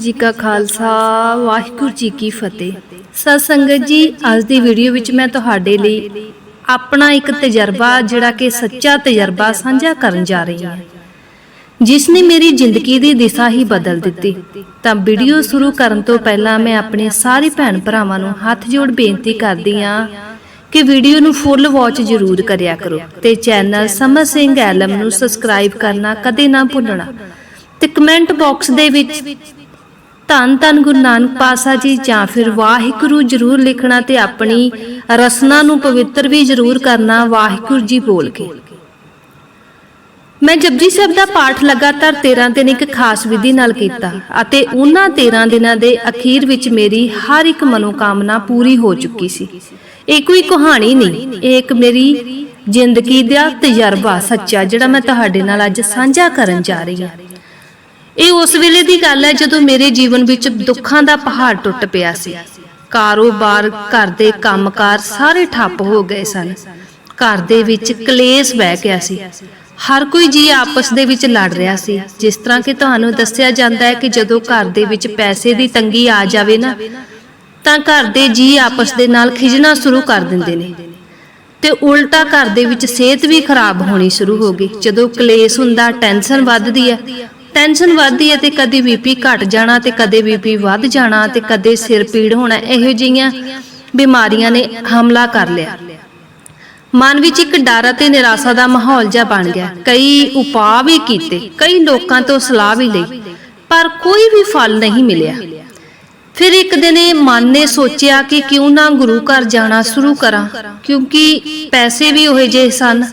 ਜੀ ਕਾ ਖਾਲਸਾ, ਵਾਹਿਗੁਰੂ ਜੀ ਕੀ ਫਤਿਹ। ਸਤ ਸੰਗਤ ਜੀ, ਅੱਜ ਦੀ ਵੀਡੀਓ ਵਿੱਚ ਮੈਂ ਤੁਹਾਡੇ ਲਈ ਆਪਣਾ ਇੱਕ ਤਜਰਬਾ, ਜਿਹੜਾ ਕਿ ਸੱਚਾ ਤਜਰਬਾ ਸਾਂਝਾ ਕਰਨ ਜਾ ਰਹੀ ਹਾਂ। ਜਿਸ ਨੇ ਮੇਰੀ ਜ਼ਿੰਦਗੀ ਦੀ ਦਿਸ਼ਾ ਹੀ ਬਦਲ ਦਿੱਤੀ। ਤਾਂ ਵੀਡੀਓ ਸ਼ੁਰੂ ਕਰਨ ਤੋਂ ਪਹਿਲਾਂ ਮੈਂ ਆਪਣੇ ਸਾਰੇ ਭੈਣ ਭਰਾਵਾਂ ਨੂੰ ਹੱਥ ਜੋੜ ਬੇਨਤੀ ਕਰਦੀ ਹਾਂ ਕਿ ਵੀਡੀਓ ਨੂੰ ਫੁੱਲ ਵਾਚ ਜ਼ਰੂਰ ਕਰਿਆ ਕਰੋ ਤੇ ਚੈਨਲ ਸਮਰ ਸਿੰਘ ਐਲਮ ਨੂੰ ਸਬਸਕ੍ਰਾਈਬ ਕਰਨਾ ਕਦੇ ਨਾ ਭੁੱਲਣਾ ਤੇ ਕਮੈਂਟ ਬਾਕਸ ਦੇ ਵਿੱਚ ਧੰਨ ਧੰਨ ਗੁਰੂ ਨਾਨਕ ਪਾਤਸ਼ਾਹ ਜੀ ਜਾਂ ਫਿਰ ਵਾਹਿਗੁਰੂ ਜ਼ਰੂਰ ਲਿਖਣਾ ਤੇ ਆਪਣੀ ਰਸਨਾ ਨੂੰ ਪਵਿੱਤਰ ਵੀ ਜ਼ਰੂਰ ਕਰਨਾ, ਵਾਹਿਗੁਰੂ ਜੀ ਬੋਲ ਕੇ। ਮੈਂ ਜਪਜੀ ਸਾਹਿਬ ਦਾ ਪਾਠ ਲਗਾਤਾਰ 13 ਦਿਨ ਇੱਕ ਖਾਸ ਵਿਧੀ ਨਾਲ ਕੀਤਾ ਅਤੇ ਉਹਨਾਂ 13 ਦਿਨਾਂ ਦੇ ਅਖੀਰ ਵਿੱਚ ਮੇਰੀ ਹਰ ਇੱਕ ਮਨੋਕਾਮਨਾ ਪੂਰੀ ਹੋ ਚੁੱਕੀ ਸੀ। ਇਹ ਕੋਈ ਕਹਾਣੀ ਨਹੀਂ, ਇਹ ਇੱਕ ਮੇਰੀ ਜ਼ਿੰਦਗੀ ਦਾ ਤਜਰਬਾ ਸੱਚਾ ਜਿਹੜਾ ਮੈਂ ਤੁਹਾਡੇ ਨਾਲ ਅੱਜ ਸਾਂਝਾ ਕਰਨ ਜਾ ਰਹੀ ਹਾਂ। ਇਹ ਉਸ ਵੇਲੇ ਦੀ ਗੱਲ ਹੈ ਜਦੋਂ ਮੇਰੇ ਜੀਵਨ ਵਿੱਚ ਦੁੱਖਾਂ ਦਾ ਪਹਾੜ ਟੁੱਟ ਪਿਆ ਸੀ। ਕਾਰੋਬਾਰ, ਘਰ ਦੇ ਕੰਮਕਾਰ ਸਾਰੇ ਠੱਪ ਹੋ ਗਏ ਸਨ। ਘਰ ਦੇ ਵਿੱਚ ਕਲੇਸ਼ ਬਹਿ ਗਿਆ ਸੀ। ਹਰ ਕੋਈ ਜੀ ਆਪਸ ਦੇ ਵਿੱਚ ਲੜ ਰਿਹਾ ਸੀ। ਜਿਸ ਤਰ੍ਹਾਂ ਕਿ ਤੁਹਾਨੂੰ ਦੱਸਿਆ ਜਾਂਦਾ ਹੈ ਕਿ ਜਦੋਂ ਘਰ ਦੇ ਵਿੱਚ ਪੈਸੇ ਦੀ ਤੰਗੀ ਆ ਜਾਵੇ ਨਾ, ਤਾਂ ਘਰ ਦੇ ਜੀ ਆਪਸ ਦੇ ਨਾਲ ਖਿਜਣਾ ਸ਼ੁਰੂ ਕਰ ਦਿੰਦੇ ਨੇ। ਤੇ ਉਲਟਾ ਘਰ ਦੇ ਵਿੱਚ ਸਿਹਤ ਵੀ ਖਰਾਬ ਹੋਣੀ ਸ਼ੁਰੂ ਹੋ ਗਈ। ਜਦੋਂ ਕਲੇਸ਼ ਹੁੰਦਾ, ਟੈਨਸ਼ਨ ਵੱਧਦੀ ਹੈ ਟੈਨਸ਼ਨ ਵੱਧਦੀ ਹੈ ਤੇ ਕਦੇ ਬੀਪੀ ਘਟ ਜਾਣਾ ਤੇ ਕਦੇ ਬੀਪੀ ਵੱਧ ਜਾਣਾ ਤੇ ਕਦੇ ਸਿਰ ਪੀੜ ਹੋਣਾ, ਇਹੋ ਜਿਹੀਆਂ ਬਿਮਾਰੀਆਂ ਨੇ ਹਮਲਾ ਕਰ ਲਿਆ। ਮਨ ਵਿੱਚ ਇੱਕ ਡਰ ਅਤੇ ਨਿਰਾਸ਼ਾ ਦਾ ਮਾਹੌਲ ਜਿਹਾ ਬਣ ਗਿਆ। ਕਈ ਉਪਾਅ ਵੀ ਕੀਤੇ, ਕਈ ਲੋਕਾਂ ਤੋਂ ਸਲਾਹ ਵੀ ਲਈ, ਪਰ ਕੋਈ ਵੀ ਫਲ ਨਹੀਂ ਮਿਲਿਆ। ਫਿਰ ਇੱਕ ਦਿਨ ਇਹ ਮਨ ਨੇ ਸੋਚਿਆ ਕਿ ਕਿਉਂ ਨਾ ਗੁਰੂ ਘਰ ਜਾਣਾ ਸ਼ੁਰੂ ਕਰਾਂ, ਕਿਉਂਕਿ ਪੈਸੇ ਵੀ ਉਹੇ ਜਿਹੇ ਸਨ।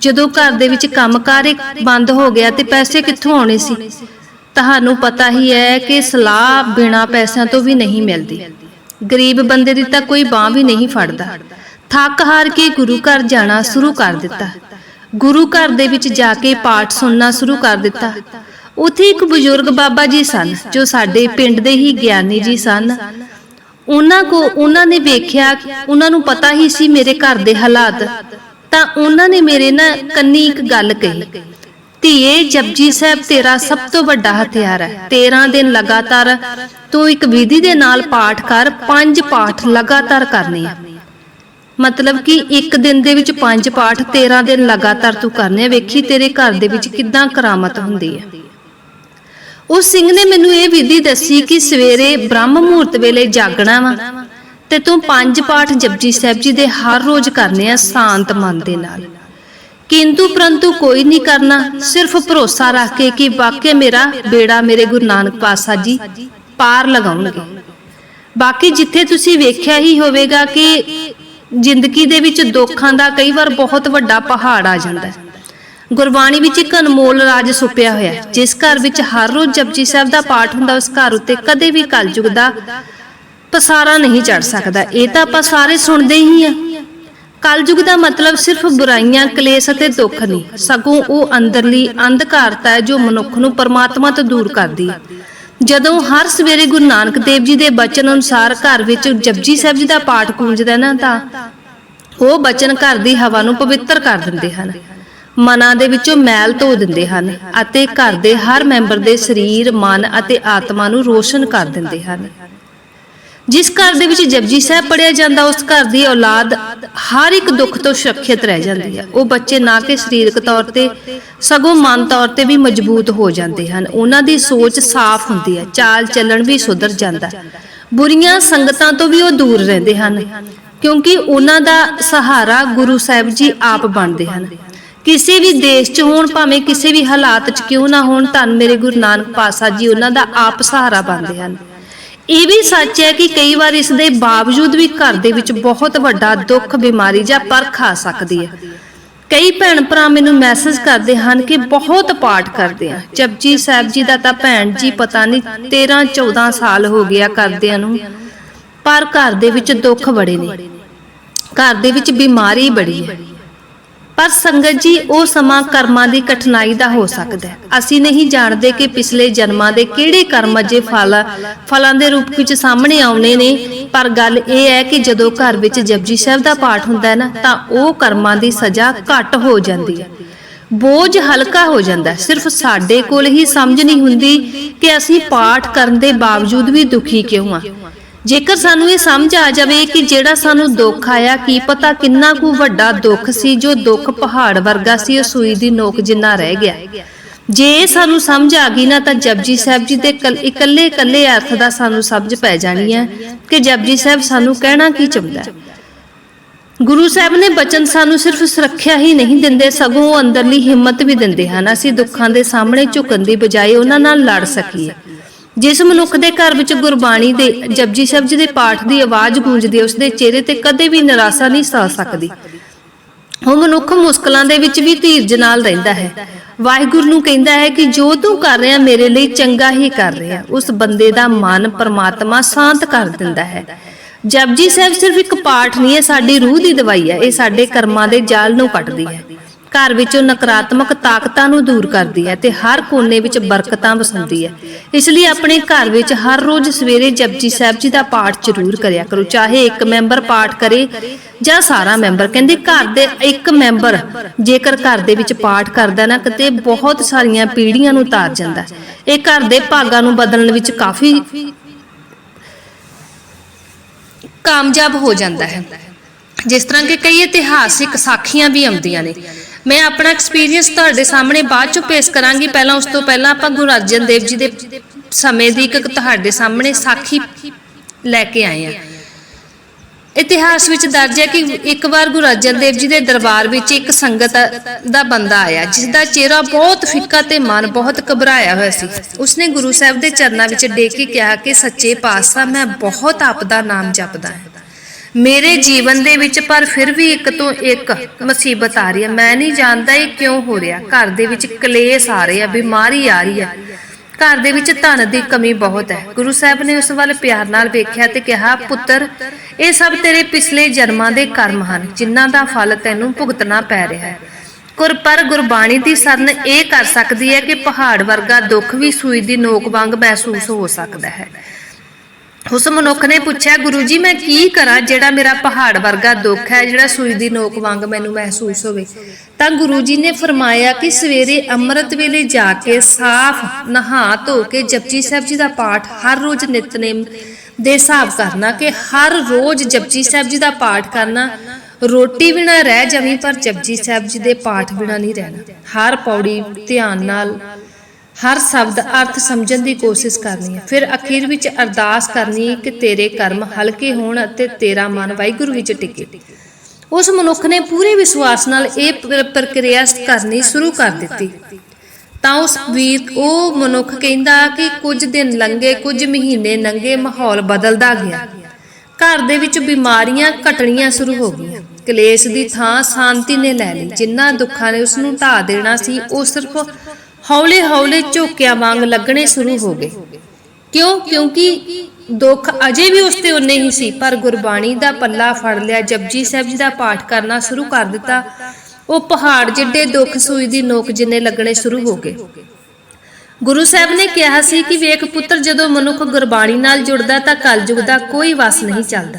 ਜਦੋਂ ਘਰ ਦੇ ਵਿੱਚ ਕੰਮਕਾਰ ਹੀ ਬੰਦ ਹੋ ਗਿਆ ਤੇ ਪੈਸੇ ਕਿੱਥੋਂ ਆਉਣੇ ਸੀ? ਤੁਹਾਨੂੰ ਪਤਾ ਹੀ ਹੈ ਕਿ ਸਲਾਹ ਬਿਨਾ ਪੈਸਿਆਂ ਤੋਂ ਵੀ ਨਹੀਂ ਮਿਲਦੀ। ਗਰੀਬ ਬੰਦੇ ਦੀ ਤਾਂ ਕੋਈ ਬਾਹ ਵੀ ਨਹੀਂ ਫੜਦਾ। ਥੱਕ ਹਾਰ ਕੇ ਗੁਰੂ ਘਰ ਜਾਣਾ ਸ਼ੁਰੂ ਕਰ ਦਿੱਤਾ। ਗੁਰੂ ਘਰ ਦੇ ਵਿੱਚ ਜਾ ਕੇ ਪਾਠ ਸੁਣਨਾ ਸ਼ੁਰੂ ਕਰ ਦਿੱਤਾ। ਉੱਥੇ ਇੱਕ ਬਜ਼ੁਰਗ ਬਾਬਾ ਜੀ ਸਨ, ਜੋ ਸਾਡੇ ਪਿੰਡ ਦੇ ਹੀ ਗਿਆਨੀ ਜੀ ਸਨ। ਉਹਨਾਂ ਕੋ, ਉਹਨਾਂ ਨੇ ਵੇਖਿਆ, ਉਹਨਾਂ ਨੂੰ ਪਤਾ ਹੀ ਸੀ ਮੇਰੇ ਘਰ ਦੇ ਹਾਲਾਤ। ਤਾਂ ਉਹਨਾਂ ਨੇ ਮੇਰੇ ਨਾਲ ਕੰਨੀ ਇੱਕ ਗੱਲ ਕਹੀ। ਧੀਏ, ਜਪਜੀ ਸਾਹਿਬ, ਤੇਰਾ ਸਭ ਤੋਂ ਵੱਡਾ ਹਥਿਆਰ ਹੈ। 13 ਦਿਨ ਲਗਾਤਾਰ ਤੂੰ ਇੱਕ ਵਿਧੀ ਦੇ ਨਾਲ ਪਾਠ ਕਰ, ਪੰਜ ਪਾਠ ਲਗਾਤਾਰ ਕਰਨੇ ਆ। ਮਤਲਬ ਕਿ ਇੱਕ ਦਿਨ ਦੇ ਵਿੱਚ ਪੰਜ ਪਾਠ 13 ਦਿਨ ਲਗਾਤਾਰ ਤੂੰ ਕਰਨੇ ਆ। ਵੇਖੀ ਤੇਰੇ ਘਰ ਦੇ ਵਿੱਚ ਕਿੱਦਾਂ ਕਰਾਮਤ ਹੁੰਦੀ ਹੈ ਉਸ ਸਿੰਘ ਨੇ ਮੈਨੂੰ ਇਹ ਵਿਧੀ ਦੱਸੀ ਕਿ ਸਵੇਰੇ ਬ੍ਰਹਮ ਮੁਹੂਰਤ ਵੇਲੇ ਜਾਗਣਾ ਵਾ। ਤੇ ਤੂੰ ਪੰਜ ਪਾਠ ਜਪਜੀ ਸਾਹਿਬ ਜੀ ਦੇ ਹਰ ਰੋਜ਼ ਕਰਨੇ ਆ ਸ਼ਾਂਤ ਮਨ ਦੇ ਨਾਲ। ਕਿੰਤੂ ਪਰੰਤੂ ਕੋਈ ਨਹੀਂ ਕਰਨਾ, ਸਿਰਫ ਭਰੋਸਾ ਰੱਖ ਕੇ ਕਿ ਵਾਕਿਆ ਮੇਰਾ ਬੇੜਾ ਮੇਰੇ ਗੁਰੂ ਨਾਨਕ ਪਾਤਸ਼ਾਹ ਜੀ ਪਾਰ ਲਗਾਉਣਗੇ। ਬਾਕੀ ਜਿੱਥੇ ਤੁਸੀਂ ਵੇਖਿਆ ਹੀ ਹੋਵੇਗਾ ਕਿ ਜ਼ਿੰਦਗੀ ਦੇ ਵਿੱਚ ਦੁੱਖਾਂ ਦਾ ਕਈ ਵਾਰ ਬਹੁਤ ਵੱਡਾ ਪਹਾੜ ਆ ਜਾਂਦਾ ਹੈ। ਗੁਰਬਾਣੀ ਵਿੱਚ ਇੱਕ ਅਨਮੋਲ ਰਾਜ ਸੁਪਿਆ ਹੋਇਆ ਜਿਸ ਘਰ ਵਿੱਚ ਹਰ ਰੋਜ਼ ਜਪਜੀ ਸਾਹਿਬ ਦਾ ਪਾਠ ਹੁੰਦਾ, ਉਸ ਘਰ ਉੱਤੇ ਕਦੇ ਵੀ ਕਲਯੁਗ ਦਾ ਪਸਾਰਾ ਨਹੀਂ ਚੜ ਸਕਦਾ। ਇਹ ਤਾਂ ਆਪਾਂ ਸਾਰੇ ਸੁਣਦੇ ਹੀ ਆ। ਕਲਯੁਗ ਦਾ ਮਤਲਬ ਸਿਰਫ ਬੁਰਾਈਆਂ, ਕਲੇਸ਼ ਅਤੇ ਦੁੱਖ ਨਹੀਂ ਸਗੋਂ ਉਹ ਅੰਦਰਲੀ ਅੰਧਕਾਰਤਾ ਹੈ ਜੋ ਮਨੁੱਖ ਨੂੰ ਪਰਮਾਤਮਾ ਤੋਂ ਦੂਰ ਕਰਦੀ ਹੈ। ਜਦੋਂ ਹਰ ਸਵੇਰੇ ਗੁਰੂ ਨਾਨਕ ਦੇਵ ਜੀ ਦੇ ਬਚਨ ਅਨੁਸਾਰ ਘਰ ਵਿੱਚ ਜਪਜੀ ਸਾਹਿਬ ਜੀ ਦਾ ਪਾਠ ਗੂੰਜਦਾ ਨਾ, ਤਾਂ ਉਹ ਬਚਨ ਘਰ ਦੀ ਹਵਾ ਨੂੰ ਪਵਿੱਤਰ ਕਰ ਦਿੰਦੇ ਹਨ। ਮਨਾਂ ਦੇ ਵਿੱਚੋਂ ਮੈਲ ਧੋ ਦਿੰਦੇ ਹਨ ਅਤੇ ਘਰ ਦੇ ਹਰ ਮੈਂਬਰ ਦੇ ਸਰੀਰ, ਮਨ ਅਤੇ ਆਤਮਾ ਨੂੰ ਰੋਸ਼ਨ ਕਰ ਦਿੰਦੇ ਹਨ। ਜਿਸ ਘਰ ਦੇ ਵਿੱਚ ਜਪਜੀ ਸਾਹਿਬ ਪੜਿਆ ਜਾਂਦਾ, ਉਸ ਘਰ ਦੀ ਔਲਾਦ ਹਰ ਇੱਕ ਦੁੱਖ ਤੋਂ ਸੁਰੱਖਿਅਤ ਰਹਿ ਜਾਂਦੀ ਹੈ। ਉਹ ਬੱਚੇ ਨਾ ਕਿ ਸਰੀਰਕ ਤੌਰ ਤੇ, ਸਗੋਂ ਮਨ ਤੌਰ ਤੇ ਵੀ ਮਜ਼ਬੂਤ ਹੋ ਜਾਂਦੇ ਹਨ। ਉਹਨਾਂ ਦੀ ਸੋਚ ਸਾਫ਼ ਹੁੰਦੀ ਹੈ, ਚਾਲ ਚੱਲਣ ਵੀ ਸੁਧਰ ਜਾਂਦਾ ਬੁਰੀਆਂ ਸੰਗਤਾਂ ਤੋਂ ਵੀ ਉਹ ਦੂਰ ਰਹਿੰਦੇ ਹਨ, ਕਿਉਂਕਿ ਉਹਨਾਂ ਦਾ ਸਹਾਰਾ ਗੁਰੂ ਸਾਹਿਬ ਜੀ ਆਪ ਬਣਦੇ ਹਨ। ਕਿਸੇ ਵੀ ਦੇਸ਼ 'ਚ ਹੋਣ, ਭਾਵੇਂ ਕਿਸੇ ਵੀ ਹਾਲਾਤ 'ਚ ਕਿਉਂ ਨਾ ਹੋਣ, ਧੰਨ ਮੇਰੇ ਗੁਰੂ ਨਾਨਕ ਪਾਤਸ਼ਾਹ ਜੀ, ਉਹਨਾਂ ਦਾ ਆਪ ਸਹਾਰਾ ਬਣਦੇ ਹਨ। ਇਹ ਵੀ ਸੱਚ ਹੈ ਕਿ ਕਈ ਵਾਰ ਇਸ ਦੇ ਬਾਵਜੂਦ ਵੀ ਘਰ ਦੇ ਵਿੱਚ ਬਹੁਤ ਵੱਡਾ ਦੁੱਖ, ਬਿਮਾਰੀ ਜਾਂ ਪਰਖ ਆ ਸਕਦੀ ਹੈ। ਕਈ ਭੈਣ ਭਰਾ ਮੈਨੂੰ ਮੈਸੇਜ ਕਰਦੇ ਹਨ ਕਿ ਬਹੁਤ ਪਾਠ ਕਰਦੇ ਆ। ਜਪਜੀ ਸਾਹਿਬ ਜੀ ਦਾ ਤਾਂ ਭੈਣ ਜੀ ਪਤਾ ਨਹੀਂ 13 14 ਸਾਲ ਹੋ ਗਿਆ ਕਰਦਿਆਂ ਨੂੰ। ਪਰ ਘਰ ਦੇ ਵਿੱਚ ਦੁੱਖ ਬੜੇ ਨੇ। ਘਰ ਦੇ ਵਿੱਚ ਬਿਮਾਰੀ ਬੜੀ ਹੈ। ਪਰ ਸੰਗਤ ਜੀ, ਉਹ ਸਮਾਂ ਕਰਮਾਂ ਦੀ ਕਠਿਨਾਈ ਦਾ ਹੋ ਸਕਦਾ ਹੈ। ਅਸੀਂ ਨਹੀਂ ਜਾਣਦੇ ਕਿ ਪਿਛਲੇ ਜਨਮਾਂ ਦੇ ਕਿਹੜੇ ਕਰਮ ਅਜੇ ਫਲ, ਫਲਾਂ ਦੇ ਰੂਪ ਵਿੱਚ ਸਾਹਮਣੇ ਆਉਣੇ ਨੇ। ਪਰ ਗੱਲ ਇਹ ਹੈ ਕਿ ਜਦੋਂ ਘਰ ਵਿੱਚ ਜਪਜੀ ਸਾਹਿਬ ਦਾ ਪਾਠ ਹੁੰਦਾ ਹੈ ਨਾ, ਤਾਂ ਉਹ ਕਰਮਾਂ ਦੀ ਸਜ਼ਾ ਘੱਟ ਹੋ ਜਾਂਦੀ ਹੈ। ਬੋਝ ਹਲਕਾ ਹੋ ਜਾਂਦਾ ਸਿਰਫ ਸਾਡੇ ਕੋਲ ਹੀ ਸਮਝ ਨਹੀਂ ਹੁੰਦੀ ਕਿ ਅਸੀਂ ਪਾਠ ਕਰਨ ਦੇ ਬਾਵਜੂਦ ਵੀ ਦੁਖੀ ਕਿਉਂ ਆ ਜੇਕਰ ਸਾਨੂੰ ਇਹ ਸਮਝ ਆ ਜਾਵੇ ਕਿ ਜਿਹੜਾ ਸਾਨੂੰ ਦੁੱਖ ਆਇਆ, ਕੀ ਪਤਾ ਕਿੰਨਾ ਕੁ ਵੱਡਾ ਦੁੱਖ ਸੀ ਜੋ ਦੁੱਖ ਪਹਾੜ ਵਰਗਾ ਸੀ, ਉਹ ਸੂਈ ਦੀ ਨੋਕ ਜਿੰਨਾ ਰਹਿ ਗਿਆ। ਜੇ ਇਹ ਸਾਨੂੰ ਸਮਝ ਆ ਗਈ ਨਾ, ਤਾਂ ਜਪਜੀ ਸਾਹਿਬ ਜੀ ਦੇ ਇਕੱਲੇ ਇਕੱਲੇ ਅਰਥ ਦਾ ਸਾਨੂੰ ਸਮਝ ਪੈ ਜਾਣੀ ਹੈ ਕਿ ਜਪਜੀ ਸਾਹਿਬ ਸਾਨੂੰ ਕਹਿਣਾ ਕੀ ਚਾਹੁੰਦਾ ਹੈ। ਗੁਰੂ ਸਾਹਿਬ ਨੇ ਬਚਨ ਸਾਨੂੰ ਸਿਰਫ ਸੁਰੱਖਿਆ ਹੀ ਨਹੀਂ ਦਿੰਦੇ, ਸਗੋਂ ਉਹ ਅੰਦਰਲੀ ਹਿੰਮਤ ਵੀ ਦਿੰਦੇ ਹਨ। ਅਸੀਂ ਦੁੱਖਾਂ ਦੇ ਸਾਹਮਣੇ ਝੁਕਣ ਦੀ ਬਜਾਏ ਉਹਨਾਂ ਨਾਲ ਲੜ ਸਕੀਏ। ਜਿਸ ਮਨੁੱਖ ਦੇ ਘਰ ਵਿੱਚ ਗੁਰਬਾਣੀ ਦੇ ਜਪਜੀ ਸਾਹਿਬ ਦੇ ਪਾਠ ਦੀ ਆਵਾਜ਼ ਗੂੰਜਦੀ ਹੈ ਉਸ ਦੇ ਚਿਹਰੇ ਤੇ ਕਦੇ ਵੀ ਨਿਰਾਸ਼ਾ ਨਹੀਂ ਸਾ ਸਕਦੀ। ਉਹ ਮਨੁੱਖ ਮੁਸ਼ਕਲਾਂ ਦੇ ਵਿੱਚ ਵੀ ਧੀਰਜ ਨਾਲ ਰਹਿੰਦਾ ਹੈ। ਵਾਹਿਗੁਰੂ ਨੂੰ ਕਹਿੰਦਾ ਹੈ ਕਿ ਜੋ ਤੂੰ ਕਰ ਰਿਹਾ, ਮੇਰੇ ਲਈ ਚੰਗਾ ਹੀ ਕਰ ਰਿਹਾ। ਉਸ ਬੰਦੇ ਦਾ ਮਨ ਪਰਮਾਤਮਾ ਸ਼ਾਂਤ ਕਰ ਦਿੰਦਾ ਹੈ। ਜਪਜੀ ਸਾਹਿਬ ਸਿਰਫ ਇੱਕ ਪਾਠ ਨਹੀਂ ਹੈ, ਸਾਡੀ ਰੂਹ ਦੀ ਦਵਾਈ ਹੈ। ਇਹ ਸਾਡੇ ਕਰਮਾਂ ਦੇ ਜਾਲ ਨੂੰ ਕੱਟਦੀ ਹੈ। ਘਰ ਵਿੱਚੋਂ ਨਕਾਰਾਤਮਕ ਤਾਕਤਾਂ ਨੂੰ ਦੂਰ ਕਰਦੀ ਹੈ ਤੇ ਹਰ ਕੋਨੇ ਵਿੱਚ ਬਰਕਤਾਂ ਵਸਾਉਂਦੀ ਹੈ। ਇਸ ਲਈ ਆਪਣੇ ਘਰ ਵਿੱਚ ਹਰ ਰੋਜ਼ ਸਵੇਰੇ ਜਪਜੀ ਸਾਹਿਬ ਜੀ ਦਾ ਪਾਠ ਜ਼ਰੂਰ ਕਰਿਆ ਕਰੋ, ਚਾਹੇ ਇੱਕ ਮੈਂਬਰ ਪਾਠ ਕਰੇ ਜਾਂ ਸਾਰਾ ਮੈਂਬਰ। ਕਹਿੰਦੇ ਘਰ ਦੇ ਇੱਕ ਮੈਂਬਰ ਜੇਕਰ ਘਰ ਦੇ ਵਿੱਚ ਪਾਠ ਕਰਦਾ ਨਾ, ਕਿਤੇ ਬਹੁਤ ਸਾਰੀਆਂ ਪੀੜ੍ਹੀਆਂ ਨੂੰ ਤਾਰ ਜਾਂਦਾ ਇਹ ਘਰ ਦੇ ਭਾਗਾਂ ਨੂੰ ਬਦਲਣ ਵਿੱਚ ਕਾਫੀ ਕਾਮਯਾਬ ਹੋ ਜਾਂਦਾ ਹੈ। ਜਿਸ ਤਰ੍ਹਾਂ ਕਿ ਕਈ ਇਤਿਹਾਸਿਕ ਸਾਖੀਆਂ ਵੀ ਆਉਂਦੀਆਂ ਨੇ। ਮੈਂ ਆਪਣਾ ਐਕਸਪੀਰੀਅੰਸ ਤੁਹਾਡੇ ਸਾਹਮਣੇ ਬਾਅਦ ਚ ਪੇਸ਼ ਕਰਾਂਗੀ। ਪਹਿਲਾਂ ਉਸ ਤੋਂ ਪਹਿਲਾਂ ਆਪਾਂ ਗੁਰੂ ਅਰਜਨ ਦੇਵ ਜੀ ਦੇ ਸਮੇਂ ਦੀ ਇੱਕ ਤੁਹਾਡੇ ਸਾਹਮਣੇ ਸਾਖੀ ਲੈ ਕੇ ਆਏ ਆ ਇਤਿਹਾਸ ਵਿੱਚ ਦਰਜ ਹੈ ਕਿ ਇੱਕ ਵਾਰ ਗੁਰੂ ਅਰਜਨ ਦੇਵ ਜੀ ਦੇ ਦਰਬਾਰ ਵਿੱਚ ਇੱਕ ਸੰਗਤ ਦਾ ਬੰਦਾ ਆਇਆ, ਜਿਸ ਦਾ ਚਿਹਰਾ ਬਹੁਤ ਫਿੱਕਾ ਤੇ ਮਨ ਬਹੁਤ ਘਬਰਾਇਆ ਹੋਇਆ ਸੀ। ਉਸਨੇ ਗੁਰੂ ਸਾਹਿਬ ਦੇ ਚਰਨਾਂ ਵਿੱਚ ਡੇਕ ਕੇ ਕਿਹਾ ਕਿ, ਸੱਚੇ ਪਾਤਸ਼ਾਹ, ਮੈਂ ਬਹੁਤ ਆਪ ਦਾ ਨਾਮ ਜਪਦਾ ਹਾਂ। ਮੇਰੇ ਜੀਵਨ ਦੇ ਵਿੱਚ ਪਰ ਫਿਰ ਵੀ ਇੱਕ ਤੋਂ ਇੱਕ ਮੁਸੀਬਤ ਆ ਰਹੀ ਹੈ। ਮੈਂ ਨਹੀਂ ਜਾਣਦਾ ਇਹ ਕਿਉਂ ਹੋ ਰਿਹਾ। ਘਰ ਦੇ ਵਿੱਚ ਕਲੇਸ਼ ਆ ਰਹੇ ਆ, ਬਿਮਾਰੀ ਆ ਰਹੀ ਹੈ। ਘਰ ਦੇ ਵਿੱਚ ਧਨ ਦੀ ਕਮੀ ਬਹੁਤ ਹੈ। ਗੁਰੂ ਸਾਹਿਬ ਨੇ ਉਸ ਵੱਲ ਪਿਆਰ ਨਾਲ ਵੇਖਿਆ ਤੇ ਕਿਹਾ, ਪੁੱਤਰ, ਇਹ ਸਭ ਤੇਰੇ ਪਿਛਲੇ ਜਨਮਾਂ ਦੇ ਕਰਮ ਹਨ, ਜਿਨ੍ਹਾਂ ਦਾ ਫਲ ਤੈਨੂੰ ਭੁਗਤਣਾ ਪੈ ਰਿਹਾ ਹੈ। ਗੁਰ ਪਰ ਗੁਰਬਾਣੀ ਦੀ ਸਰਨ ਇਹ ਕਰ ਸਕਦੀ ਹੈ ਕਿ ਪਹਾੜ ਵਰਗਾ ਦੁੱਖ ਵੀ ਸੂਈ ਦੀ ਨੋਕ ਵਾਂਗ ਮਹਿਸੂਸ ਹੋ ਸਕਦਾ ਹੈ। ਉਸ ਮਨੁੱਖ ਨੇ ਪੁੱਛਿਆ, ਗੁਰੂ ਜੀ, ਮੈਂ ਕੀ ਕਰਾਂ ਜਿਹੜਾ ਮੇਰਾ ਪਹਾੜ ਵਰਗਾ ਦੁੱਖ ਹੈ, ਜਿਹੜਾ ਸੂਈ ਦੀ ਨੋਕ ਵਾਂਗ ਮੈਨੂੰ ਮਹਿਸੂਸ ਹੋਵੇ? ਤਾਂ ਗੁਰੂ ਜੀ ਨੇ ਫਰਮਾਇਆ ਕਿ ਸਵੇਰੇ ਅੰਮ੍ਰਿਤ ਵੇਲੇ ਜਾ ਕੇ ਸਾਫ਼ ਨਹਾ ਧੋ ਕੇ ਜਪਜੀ ਸਾਹਿਬ ਜੀ ਦਾ ਪਾਠ ਹਰ ਰੋਜ਼ ਨਿਤਨੇਮ ਦੇ ਹਿਸਾਬ ਕਰਨਾ ਕਿ ਹਰ ਰੋਜ਼ ਜਪਜੀ ਸਾਹਿਬ ਜੀ ਦਾ ਪਾਠ ਕਰਨਾ, ਰੋਟੀ ਬਿਨਾ ਰਹਿ ਜਾਵੀਂ ਪਰ ਜਪਜੀ ਸਾਹਿਬ ਜੀ ਦੇ ਪਾਠ ਬਿਨਾ ਨਹੀਂ ਰਹਿਣਾ। ਹਰ ਪੌੜੀ ਧਿਆਨ ਨਾਲ ਹਰ ਸ਼ਬਦ ਅਰਥ ਸਮਝਣ ਦੀ ਕੋਸ਼ਿਸ਼ ਕਰਨੀ ਹੈ। ਫਿਰ ਅਖੀਰ ਵਿੱਚ ਅਰਦਾਸ ਕਰਨੀ ਹੈ ਕਿ ਤੇਰੇ ਕਰਮ ਹਲਕੇ ਹੋਣ ਅਤੇ ਤੇਰਾ ਮਨ ਵਾਹਿਗੁਰੂ ਵਿੱਚ ਟਿਕੇ। ਉਸ ਮਨੁੱਖ ਨੇ ਪੂਰੇ ਵਿਸ਼ਵਾਸ ਨਾਲ ਇਹ ਪ੍ਰਕਿਰਿਆ ਕਰਨੀ ਸ਼ੁਰੂ ਕਰ ਦਿੱਤੀ। ਤਾਂ ਉਸ ਵੀਰ ਉਹ ਮਨੁੱਖ ਕਹਿੰਦਾ ਕਿ ਕੁਝ ਦਿਨ ਲੰਘੇ, ਕੁਝ ਮਹੀਨੇ ਲੰਘੇ ਮਾਹੌਲ ਬਦਲਦਾ ਗਿਆ। ਘਰ ਦੇ ਵਿੱਚ ਬਿਮਾਰੀਆਂ ਘਟਣੀਆਂ ਸ਼ੁਰੂ ਹੋ ਗਈਆਂ। ਕਲੇਸ਼ ਦੀ ਥਾਂ ਸ਼ਾਂਤੀ ਨੇ ਲੈ ਲਈ। ਜਿੰਨਾ ਦੁੱਖਾਂ ਨੇ ਉਸ ਨੂੰ ਢਾ ਦੇਣਾ ਸੀ, ਉਹ ਸਿਰਫ ਹੌਲੇ ਹੌਲੇ ਝੋਕਿਆਂ ਵਾਂਗ ਲੱਗਣੇ ਸ਼ੁਰੂ ਹੋ ਗਏ। ਕਿਉਂ? ਕਿਉਂਕਿ ਦੁੱਖ ਅਜੇ ਵੀ ਉਸ ਤੇ ਉਨੇ ਹੀ ਸੀ, ਪਰ ਗੁਰਬਾਣੀ ਦਾ ਪੱਲਾ ਫੜ ਲਿਆ, ਜਪਜੀ ਸਾਹਿਬ ਜੀ ਦਾ ਪਾਠ ਕਰਨਾ ਸ਼ੁਰੂ ਕਰ ਦਿੱਤਾ। ਉਹ ਪਹਾੜ ਜਿੱਡੇ ਦੁੱਖ ਸੂਈ ਦੀ ਨੋਕ ਜਿੰਨੇ ਲੱਗਣੇ ਸ਼ੁਰੂ ਹੋ ਗਏ। ਗੁਰੂ ਸਾਹਿਬ ਨੇ ਕਿਹਾ ਸੀ ਕਿ ਵੇਖ ਪੁੱਤਰ, ਜਦੋਂ ਮਨੁੱਖ ਗੁਰਬਾਣੀ ਨਾਲ ਜੁੜਦਾ ਤਾਂ ਕਲਯੁਗ ਦਾ ਕੋਈ ਵਸ ਨਹੀਂ ਚੱਲਦਾ।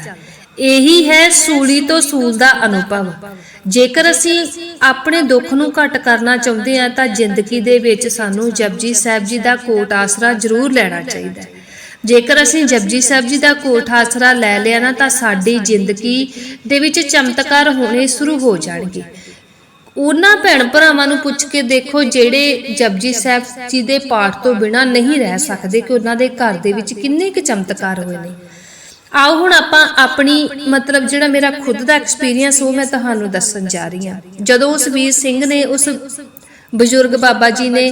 ਇਹੀ ਹੈ ਸੂਲੀ ਤੋਂ ਸੂਲ ਦਾ ਅਨੁਭਵ। ਜੇਕਰ ਅਸੀਂ ਆਪਣੇ ਦੁੱਖ ਨੂੰ ਘਟ ਕਰਨਾ ਚਾਹੁੰਦੇ ਹਾਂ, ਤਾਂ ਜ਼ਿੰਦਗੀ ਦੇ ਵਿੱਚ ਸਾਨੂੰ ਜਪਜੀ ਸਾਹਿਬ ਜੀ ਦਾ ਕੋਟ ਆਸਰਾ ਜ਼ਰੂਰ ਲੈਣਾ ਚਾਹੀਦਾ ਹੈ। ਜੇਕਰ ਅਸੀਂ ਜਪਜੀ ਸਾਹਿਬ ਜੀ ਦਾ ਕੋਟ ਆਸਰਾ ਲੈ ਲਿਆ ਨਾ, ਤਾਂ ਸਾਡੀ ਜ਼ਿੰਦਗੀ ਦੇ ਵਿੱਚ ਚਮਤਕਾਰ ਹੋਣੇ ਸ਼ੁਰੂ ਹੋ ਜਾਣਗੇ। ਉਹਨਾਂ ਭੈਣ ਭਰਾਵਾਂ ਨੂੰ ਪੁੱਛ ਕੇ ਦੇਖੋ, ਜਿਹੜੇ ਜਪਜੀ ਸਾਹਿਬ ਜੀ ਦੇ ਪਾਠ ਤੋਂ ਬਿਨਾ ਨਹੀਂ ਰਹਿ ਸਕਦੇ ਕਿ ਉਹਨਾਂ ਦੇ ਘਰ ਦੇ ਵਿੱਚ ਕਿੰਨੇ ਕੁ ਚਮਤਕਾਰ ਹੋਏ ਨੇ। ਆਓ ਹੁਣ ਆਪਾਂ ਆਪਣੀ ਮਤਲਬ ਜਿਹੜਾ ਮੇਰਾ ਖੁਦ ਦਾ ਐਕਸਪੀਰੀਅੰਸ ਉਹ ਮੈਂ ਤੁਹਾਨੂੰ ਦੱਸਣ ਜਾ ਰਹੀ ਹਾਂ। ਜਦੋਂ ਉਸ ਵੀਰ ਸਿੰਘ ਨੇ ਉਸ ਬਜ਼ੁਰਗ ਬਾਬਾ ਜੀ ਨੇ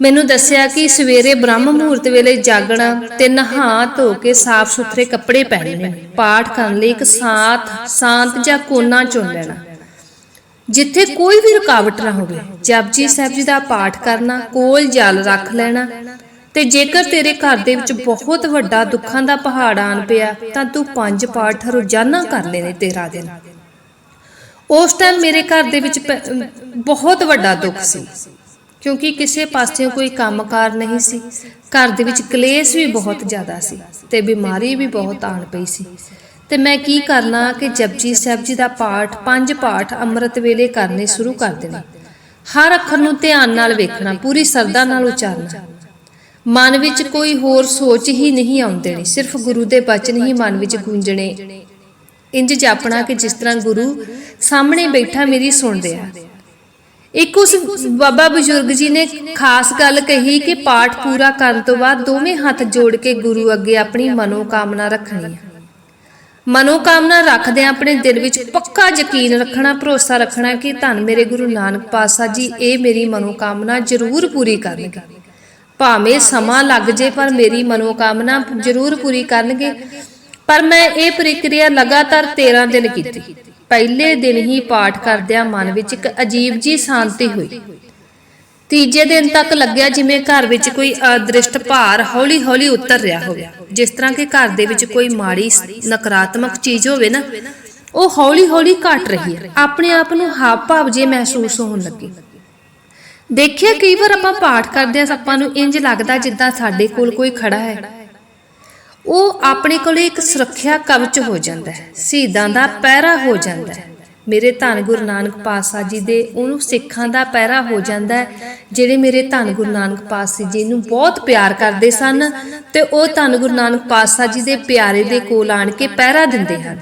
ਮੈਨੂੰ ਦੱਸਿਆ ਕਿ ਸਵੇਰੇ ਬ੍ਰਹਮ ਮੁਹੂਰਤ ਵੇਲੇ ਜਾਗਣਾ ਤੇ ਨਹਾ ਧੋ ਕੇ ਸਾਫ਼ ਸੁਥਰੇ ਕੱਪੜੇ ਪਹਿਨਣੇ, ਪਾਠ ਕਰਨ ਲਈ ਇੱਕ ਸਾਥ, ਸ਼ਾਂਤ ਜਾਂ ਕੋਨਾ ਚੁਣ ਲੈਣਾ। ਜਿੱਥੇ ਕੋਈ ਵੀ ਰੁਕਾਵਟ ਨਾ ਹੋਵੇ, ਜਪਜੀ ਸਾਹਿਬ ਜੀ ਦਾ ਪਾਠ ਕਰਨਾ, ਕੋਲ ਜਲ ਰੱਖ ਲੈਣਾ ਤੇ ਜੇਕਰ ਤੇਰੇ ਘਰ ਦੇ ਵਿੱਚ ਬਹੁਤ ਵੱਡਾ ਦੁੱਖਾਂ ਦਾ ਪਹਾੜ ਆਣ ਪਿਆ, ਤਾਂ ਤੂੰ ਪੰਜ ਪਾਠ ਰੋਜ਼ਾਨਾ ਕਰ ਲੈਣੇ ਤੇਰਾ ਦਿਨ। ਉਸ ਟਾਈਮ ਮੇਰੇ ਘਰ ਦੇ ਵਿੱਚ ਪ- ਬਹੁਤ ਵੱਡਾ ਦੁੱਖ ਸੀ, ਕਿਉਂਕਿ ਕਿਸੇ ਪਾਸਿਓਂ ਕੋਈ ਕੰਮਕਾਰ ਨਹੀਂ ਸੀ। ਘਰ ਦੇ ਵਿੱਚ ਕਲੇਸ਼ ਵੀ ਬਹੁਤ ਜ਼ਿਆਦਾ ਸੀ ਤੇ ਬਿਮਾਰੀ ਵੀ ਬਹੁਤ ਆਣ ਪਈ ਸੀ। ਤੇ ਮੈਂ ਕੀ ਕਰਨਾ ਕਿ ਜਪਜੀ ਸਾਹਿਬ ਜੀ ਦਾ ਪਾਠ, ਪੰਜ ਪਾਠ ਅੰਮ੍ਰਿਤ ਵੇਲੇ ਕਰਨੇ ਸ਼ੁਰੂ ਕਰ ਦੇਣੇ। ਹਰ ਅੱਖਰ ਨੂੰ ਧਿਆਨ ਨਾਲ ਵੇਖਣਾ, ਪੂਰੀ ਸਰਦਾ ਨਾਲ ਉਚਾਰਨਾ। ਮਨ ਵਿੱਚ ਕੋਈ ਹੋਰ ਸੋਚ ਹੀ ਨਹੀਂ ਆਉਣ ਸਿਰਫ ਗੁਰੂ ਦੇ ਬਚਨ ਹੀ ਮਨ ਵਿੱਚ ਗੂੰਜਣੇ। ਇੰਜ ਜਾਪਣਾ ਕਿ ਜਿਸ ਤਰ੍ਹਾਂ ਗੁਰੂ ਸਾਹਮਣੇ ਬੈਠਾ ਮੇਰੀ ਸੁਣ ਰਿਹਾ ਇੱਕ ਉਸ ਬਾਬਾ ਬਜ਼ੁਰਗ ਜੀ ਨੇ ਖਾਸ ਗੱਲ ਕਹੀ ਕਿ ਪਾਠ ਪੂਰਾ ਕਰਨ ਤੋਂ ਬਾਅਦ ਦੋਵੇਂ ਹੱਥ ਜੋੜ ਕੇ ਗੁਰੂ ਅੱਗੇ ਆਪਣੀ ਮਨੋਕਾਮਨਾ ਰੱਖਣੀ ਹੈ ਮਨੋਕਾਮਨਾ ਰੱਖਦੇ ਆਪਣੇ ਦਿਲ ਵਿੱਚ ਪੱਕਾ ਯਕੀਨ ਰੱਖਣਾ, ਭਰੋਸਾ ਰੱਖਣਾ ਕਿ ਧੰਨ ਮੇਰੇ ਗੁਰੂ ਨਾਨਕ ਪਾਤਸ਼ਾਹ ਜੀ, ਇਹ ਮੇਰੀ ਮਨੋਕਾਮਨਾ ਜ਼ਰੂਰ ਪੂਰੀ ਕਰਨਗੇ। ਭਾਵੇਂ ਸਮਾਂ ਲੱਗ ਜੇ, ਪਰ ਮੇਰੀ ਮਨੋਕਾਮਨਾ ਜ਼ਰੂਰ ਪੂਰੀ ਕਰਨਗੇ। ਪਰ ਮੈਂ ਇਹ ਪ੍ਰਕਿਰਿਆ ਲਗਾਤਾਰ 13 ਦਿਨ ਕੀਤੀ। ਪਹਿਲੇ ਦਿਨ ਹੀ ਪਾਠ ਕਰਦਿਆਂ ਮਨ ਵਿੱਚ ਇੱਕ ਅਜੀਬ ਜੀ ਸ਼ਾਂਤੀ ਹੋਈ। ਤੀਜੇ ਦਿਨ ਤੱਕ ਲੱਗਿਆ ਜਿਵੇਂ ਘਰ ਵਿੱਚ ਕੋਈ ਅਦ੍ਰਿਸ਼ਟ ਭਾਰ ਹੌਲੀ-ਹੌਲੀ ਉਤਰ ਰਿਹਾ ਹੋਵੇ। ਜਿਸ ਤਰ੍ਹਾਂ ਕਿ ਘਰ ਦੇ ਵਿੱਚ ਕੋਈ ਮਾੜੀ ਨਕਾਰਾਤਮਕ ਚੀਜ਼ ਹੋਵੇ ਨਾ, ਉਹ ਹੌਲੀ-ਹੌਲੀ ਘਟ ਰਹੀ ਹੈ। ਆਪਣੇ ਆਪ ਨੂੰ ਹਾਵ ਭਾਵ ਜੇ ਮਹਿਸੂਸ ਹੋਣ ਲੱਗੇ। ਦੇਖਿਆ ਕਈ ਵਾਰ ਆਪਾਂ ਪਾਠ ਕਰਦੇ ਆ ਆਪਾਂ ਨੂੰ ਇੰਜ ਲੱਗਦਾ ਜਿੱਦਾਂ ਸਾਡੇ ਕੋਲ ਕੋਈ ਖੜਾ ਹੈ। ਉਹ ਆਪਣੇ ਕੋਲ ਇੱਕ ਸੁਰੱਖਿਆ ਕਵਚ ਹੋ ਜਾਂਦਾ ਹੈ, ਸ਼ਹੀਦਾਂ ਦਾ ਪਹਿਰਾ ਹੋ ਜਾਂਦਾ ਹੈ। ਮੇਰੇ ਧੰਨ ਗੁਰੂ ਨਾਨਕ ਪਾਤਸ਼ਾਹ ਜੀ ਦੇ ਉਹਨੂੰ ਸਿੱਖਾਂ ਦਾ ਪਹਿਰਾ ਹੋ ਜਾਂਦਾ ਹੈ, ਜਿਹੜੇ ਮੇਰੇ ਧੰਨ ਗੁਰੂ ਨਾਨਕ ਪਾਤਸ਼ਾਹ ਜੀ ਨੂੰ ਬਹੁਤ ਪਿਆਰ ਕਰਦੇ ਸਨ ਤੇ ਉਹ ਧੰਨ ਗੁਰੂ ਨਾਨਕ ਪਾਤਸ਼ਾਹ ਜੀ ਦੇ ਪਿਆਰੇ ਦੇ ਕੋਲ ਆਣ ਕੇ ਪਹਿਰਾ ਦਿੰਦੇ ਹਨ।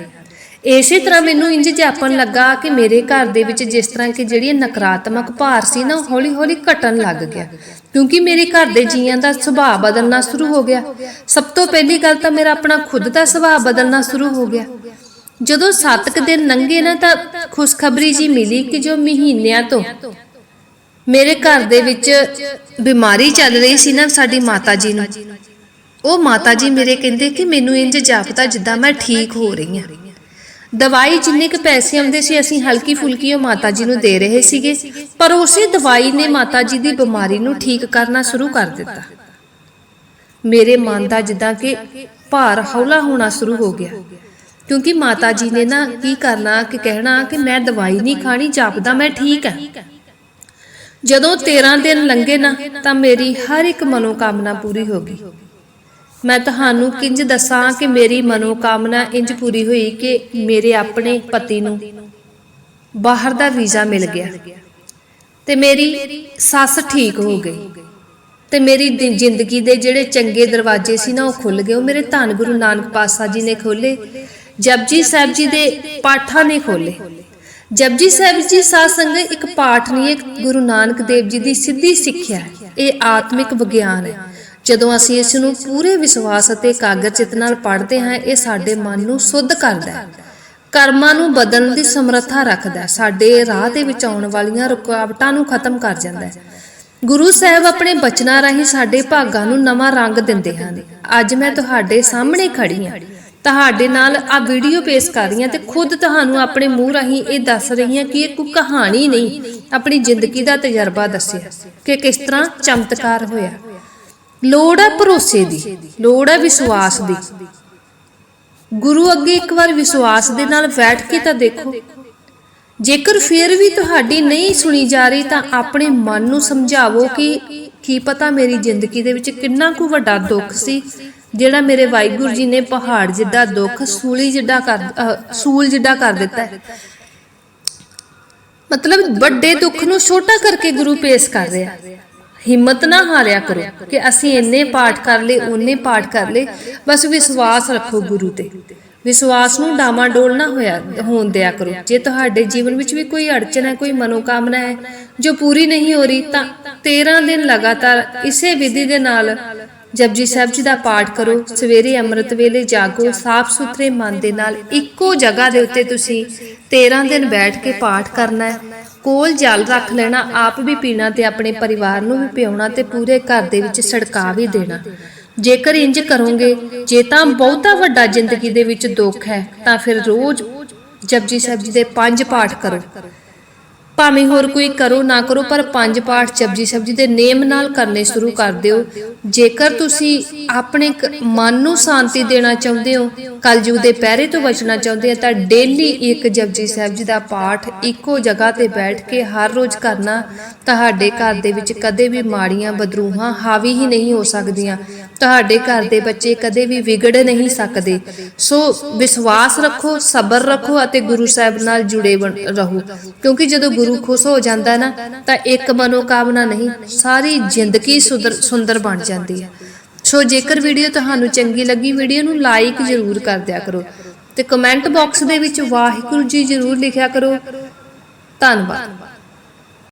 ਇਸੇ ਤਰ੍ਹਾਂ ਮੈਨੂੰ ਇੰਜ ਜਾਪਣ ਲੱਗਾ ਕਿ ਮੇਰੇ ਘਰ ਦੇ ਵਿੱਚ ਜਿਸ ਤਰ੍ਹਾਂ ਕਿ ਜਿਹੜੀ ਨਕਾਰਾਤਮਕ ਭਾਰ ਸੀ ਨਾ ਹੌਲੀ-ਹੌਲੀ ਘਟਣ ਲੱਗ ਗਿਆ। ਕਿਉਂਕਿ ਮੇਰੇ ਘਰ ਦੇ ਜੀਆਂ ਦਾ ਸੁਭਾਅ ਬਦਲਣਾ ਸ਼ੁਰੂ ਹੋ ਗਿਆ। ਸਭ ਤੋਂ ਪਹਿਲੀ ਗੱਲ ਤਾਂ ਮੇਰਾ ਆਪਣਾ ਖੁਦ ਦਾ ਸੁਭਾਅ ਬਦਲਣਾ ਸ਼ੁਰੂ ਹੋ ਗਿਆ। ਜਦੋਂ 7 ਕੁ ਦਿਨ ਲੰਘੇ ਨਾ ਤਾਂ ਖੁਸ਼ਖਬਰੀ ਜੀ ਮਿਲੀ ਕਿ ਜੋ ਮਹੀਨਿਆਂ ਤੋਂ ਮੇਰੇ ਘਰ ਦੇ ਵਿੱਚ ਬਿਮਾਰੀ ਚੱਲ ਰਹੀ ਸੀ ਨਾ ਸਾਡੀ ਮਾਤਾ ਜੀ ਨੂੰ। ਉਹ ਮਾਤਾ ਜੀ ਮੇਰੇ ਕਹਿੰਦੇ ਕਿ ਮੈਨੂੰ ਇੰਜ ਜਾਪਦਾ ਜਿੱਦਾਂ ਮੈਂ ਠੀਕ ਹੋ ਰਹੀ ਹਾਂ। ਦਵਾਈ ਜਿੰਨੇ ਕੁ ਪੈਸੇ ਆਉਂਦੇ ਸੀ, ਅਸੀਂ ਹਲਕੀ ਫੁਲਕੀ ਉਹ ਮਾਤਾ ਜੀ ਨੂੰ ਦੇ ਰਹੇ ਸੀਗੇ, ਪਰ ਉਸੇ ਦਵਾਈ ਨੇ ਮਾਤਾ ਜੀ ਦੀ ਬਿਮਾਰੀ ਨੂੰ ਠੀਕ ਕਰਨਾ ਸ਼ੁਰੂ ਕਰ ਦਿੱਤਾ। ਮੇਰੇ ਮਨ ਦਾ ਜਿੱਦਾਂ ਕਿ ਭਾਰ ਹੌਲਾ ਹੋਣਾ ਸ਼ੁਰੂ ਹੋ ਗਿਆ, ਕਿਉਂਕਿ ਮਾਤਾ ਜੀ ਨੇ ਨਾ ਕੀ ਕਰਨਾ ਕਿ ਕਹਿਣਾ ਕਿ ਮੈਂ ਦਵਾਈ ਨਹੀਂ ਖਾਣੀ, ਜਾਪਦਾ ਮੈਂ ਠੀਕ ਹਾਂ। ਜਦੋਂ 13 ਦਿਨ ਲੰਘੇ ਨਾ, ਤਾਂ ਮੇਰੀ ਹਰ ਇੱਕ ਮਨੋਕਾਮਨਾ ਪੂਰੀ ਹੋ ਗਈ। ਮੈਂ ਤੁਹਾਨੂੰ ਕਿੰਜ ਦੱਸਾਂ ਕਿ ਮੇਰੀ ਮਨੋਕਾਮਨਾ ਇੰਜ ਪੂਰੀ ਹੋਈ ਕਿ ਮੇਰੇ ਆਪਣੇ ਪਤੀ ਨੂੰ ਬਾਹਰ ਦਾ ਵੀਜ਼ਾ ਮਿਲ ਗਿਆ ਤੇ ਮੇਰੀ ਸੱਸ ਠੀਕ ਹੋ ਗਈ ਤੇ ਮੇਰੀ ਜ਼ਿੰਦਗੀ ਦੇ ਜਿਹੜੇ ਚੰਗੇ ਦਰਵਾਜ਼ੇ ਸੀ ਨਾ ਉਹ ਖੁੱਲ ਗਏ, ਉਹ ਮੇਰੇ ਧੰਨ ਗੁਰੂ ਨਾਨਕ ਪਾਤਸ਼ਾਹ ਜੀ ਨੇ ਖੋਲੇ ਜਪਜੀ ਸਾਹਿਬ ਜੀ ਦੇ ਪਾਠਾਂ ਨੇ ਖੋਲੇ ਜਪਜੀ ਸਾਹਿਬ ਜੀ ਸਾਧ ਸੰਗਤ ਇੱਕ ਪਾਠ ਨਹੀਂ, ਇੱਕ ਗੁਰੂ ਨਾਨਕ ਦੇਵ ਜੀ ਦੀ ਸਿੱਧੀ ਸਿੱਖਿਆ ਇਹ ਆਤਮਿਕ ਵਿਗਿਆਨ ਹੈ। ਜਦੋਂ ਅਸੀਂ ਇਸ ਨੂੰ ਪੂਰੇ ਵਿਸ਼ਵਾਸ ਅਤੇ ਇਕਾਗਰਚਿਤ ਨਾਲ ਪੜ੍ਹਦੇ ਹਾਂ, ਇਹ ਸਾਡੇ ਮਨ ਨੂੰ ਸੁੱਧ ਕਰਦਾ ਹੈ। ਕਰਮਾਂ ਨੂੰ ਬਦਲਣ ਦੀ ਸਮਰੱਥਾ ਰੱਖਦਾ ਹੈ। ਸਾਡੇ ਰਾਹ ਦੇ ਵਿੱਚ ਆਉਣ ਵਾਲੀਆਂ ਰੁਕਾਵਟਾਂ ਨੂੰ ਖਤਮ ਕਰ ਜਾਂਦਾ ਹੈ। ਗੁਰੂ ਸਾਹਿਬ ਆਪਣੇ ਬਚਨਾਂ ਰਾਹੀਂ ਸਾਡੇ ਭਾਗਾਂ ਨੂੰ ਨਵਾਂ ਰੰਗ ਦਿੰਦੇ ਹਨ। ਅੱਜ ਮੈਂ ਤੁਹਾਡੇ ਸਾਹਮਣੇ ਖੜੀ ਹਾਂ। ਤੁਹਾਡੇ ਨਾਲ ਆ ਵੀਡੀਓ ਪੇਸ਼ ਕਰ ਰਹੀ ਹਾਂ ਤੇ ਖੁਦ ਤੁਹਾਨੂੰ ਆਪਣੇ ਮੂੰਹ ਰਾਹੀਂ ਇਹ ਦੱਸ ਰਹੀ ਹਾਂ ਕਿ ਇਹ ਕੋਈ ਕਹਾਣੀ ਨਹੀਂ, ਆਪਣੀ ਜ਼ਿੰਦਗੀ ਦਾ ਤਜਰਬਾ ਦੱਸਿਆ ਕਿ ਕਿਸ ਤਰ੍ਹਾਂ ਚਮਤਕਾਰ ਹੋਇਆ। ਲੋੜ ਹੈ ਭਰੋਸੇ ਦੀ ਲੋੜ ਹੈ ਵਿਸ਼ਵਾਸ ਦੀ। ਗੁਰੂ ਅੱਗੇ ਇੱਕ ਵਾਰ ਵਿਸ਼ਵਾਸ ਦੇ ਨਾਲ ਬੈਠ ਕੇ ਤਾਂ ਦੇਖੋ। ਜੇਕਰ ਫਿਰ ਵੀ ਤੁਹਾਡੀ ਨਹੀਂ ਸੁਣੀ ਜਾ ਰਹੀ ਤਾਂ ਆਪਣੇ ਮਨ ਨੂੰ ਸਮਝਾਵੋ ਕਿ ਕੀ ਪਤਾ ਮੇਰੀ ਜ਼ਿੰਦਗੀ ਦੇ ਵਿੱਚ ਕਿੰਨਾ ਕੁ ਵੱਡਾ ਦੁੱਖ ਸੀ ਜਿਹੜਾ ਮੇਰੇ ਵਾਹਿਗੁਰੂ ਜੀ ਨੇ ਪਹਾੜ ਜਿੱਡਾ ਦੁੱਖ ਸੂਲੀ ਜਿੱਡਾ ਕਰ ਅਹ, ਸੂਲ ਜਿੱਡਾ ਕਰ ਦਿੱਤਾ। ਹੈ ਮਤਲਬ ਵੱਡੇ ਦੁੱਖ ਨੂੰ ਛੋਟਾ ਕਰਕੇ ਗੁਰੂ ਪੇਸ਼ ਕਰ ਰਿਹਾ। ਹਿੰਮਤ ਨਾ ਹਾਰਿਆ ਕਰੋ ਕਿ ਅਸੀਂ ਇੰਨੇ ਪਾਠ ਕਰ ਲਏ ਉਹਨੇ ਪਾਠ ਕਰ ਲਏ। ਬਸ ਵਿਸ਼ਵਾਸ ਰੱਖੋ ਗੁਰੂ ਤੇ। ਵਿਸ਼ਵਾਸ ਨੂੰ ਡਾਮਾਡੋਲ ਨਾ ਹੋਇਆ, ਹੋਣ ਦਿਆ ਕਰੋ। ਜੇ ਤੁਹਾਡੇ ਜੀਵਨ ਵਿੱਚ ਵੀ ਕੋਈ ਅੜਚਨ ਹੈ, ਕੋਈ ਮਨੋਕਾਮਨਾ ਹੈ, ਜੋ ਪੂਰੀ ਨਹੀਂ ਹੋ ਰਹੀ, ਤਾਂ 13 ਦਿਨ ਲਗਾਤਾਰ ਇਸੇ ਵਿਧੀ ਦੇ ਨਾਲ ਜਪਜੀ ਸਾਹਿਬ ਜੀ ਦਾ ਪਾਠ ਕਰੋ। ਸਵੇਰੇ ਅੰਮ੍ਰਿਤ ਵੇਲੇ ਜਾਗੋ, ਸਾਫ਼ ਸੁਥਰੇ ਮਨ ਦੇ ਨਾਲ ਇੱਕੋ ਜਗ੍ਹਾ ਦੇ ਉੱਤੇ ਤੁਸੀਂ 13 ਦਿਨ ਬੈਠ ਕੇ ਪਾਠ ਕਰਨਾ ਹੈ। ਕੋਲ ਜਲ ਰੱਖ ਲੈਣਾ, ਆਪ ਵੀ ਪੀਣਾ ਤੇ ਆਪਣੇ ਪਰਿਵਾਰ ਨੂੰ ਵੀ ਪਿਉਣਾ ਤੇ ਪੂਰੇ ਘਰ ਦੇ ਵਿੱਚ ਛੜਕਾ ਵੀ ਦੇਣਾ। ਜੇਕਰ ਇੰਜ ਕਰੋਗੇ, ਜੇ ਤਾਂ ਬਹੁਤਾ ਵੱਡਾ ਜ਼ਿੰਦਗੀ ਦੇ ਵਿੱਚ ਦੁੱਖ ਹੈ, ਤਾਂ ਫਿਰ ਰੋਜ਼ ਜਪਜੀ ਸਾਹਿਬ ਜੀ ਦੇ ਪੰਜ ਪਾਠ ਕਰੋ। ਭਾਵੇਂ ਹੋਰ ਕੋਈ ਕਰੋ ਨਾ ਕਰੋ, ਪਰ ਪੰਜ ਪਾਠ ਜਪਜੀ ਸਾਹਿਬ ਜੀ ਦੇ ਨੇਮ ਨਾਲ ਕਰਨੇ ਸ਼ੁਰੂ ਕਰ ਦਿਓ। ਜੇਕਰ ਤੁਸੀਂ ਆਪਣੇ ਕ- ਮਨ ਨੂੰ ਸ਼ਾਂਤੀ ਦੇਣਾ ਚਾਹੁੰਦੇ ਹੋ, ਕਲਯੁਗ ਦੇ ਪਹਿਰੇ ਤੋਂ ਬਚਣਾ ਚਾਹੁੰਦੇ ਆ ਤਾਂ ਡੇਲੀ ਇੱਕ ਜਪਜੀ ਸਾਹਿਬ ਜੀ ਦਾ ਪਾਠ ਇੱਕੋ ਜਗ੍ਹਾ ਤੇ ਬੈਠ ਕੇ ਹਰ ਰੋਜ਼ ਕਰਨਾ, ਤੁਹਾਡੇ ਘਰ ਦੇ ਵਿੱਚ ਕਦੇ ਵੀ ਮਾੜੀਆਂ ਬਦਰੂਹਾਂ ਹਾਵੀ ਹੀ ਨਹੀਂ ਹੋ ਸਕਦੀਆਂ। ਤੁਹਾਡੇ ਘਰ ਦੇ ਬੱਚੇ ਕਦੇ ਵੀ ਵਿਗੜ ਨਹੀਂ ਸਕਦੇ। ਸੋ ਵਿਸ਼ਵਾਸ ਰੱਖੋ, ਸਬਰ ਰੱਖੋ ਅਤੇ ਗੁਰੂ ਸਾਹਿਬ ਨਾਲ ਜੁੜੇ ਰਹੋ। ਕਿਉਂਕਿ ਜਦੋਂ ਗੁਰੂ ਖੁਸ਼ ਹੋ ਜਾਂਦਾ ਨਾ, ਤਾਂ ਇੱਕ ਮਨੋਕਾਮਨਾ ਨਹੀਂ, ਸਾਰੀ ਜ਼ਿੰਦਗੀ ਸੁੰਦਰ ਸੁੰਦਰ ਬਣ ਜਾਂਦੀ ਹੈ। ਸੋ ਜੇਕਰ ਵੀਡੀਓ ਤੁਹਾਨੂੰ ਚੰਗੀ ਲੱਗੀ, ਵੀਡੀਓ ਨੂੰ ਲਾਈਕ ਜ਼ਰੂਰ ਕਰ ਦਿਆ ਕਰੋ ਤੇ ਕਮੈਂਟ ਬਾਕਸ ਦੇ ਵਿੱਚ ਵਾਹਿਗੁਰੂ ਜੀ ਜ਼ਰੂਰ ਲਿਖਿਆ ਕਰੋ। ਧੰਨਵਾਦ।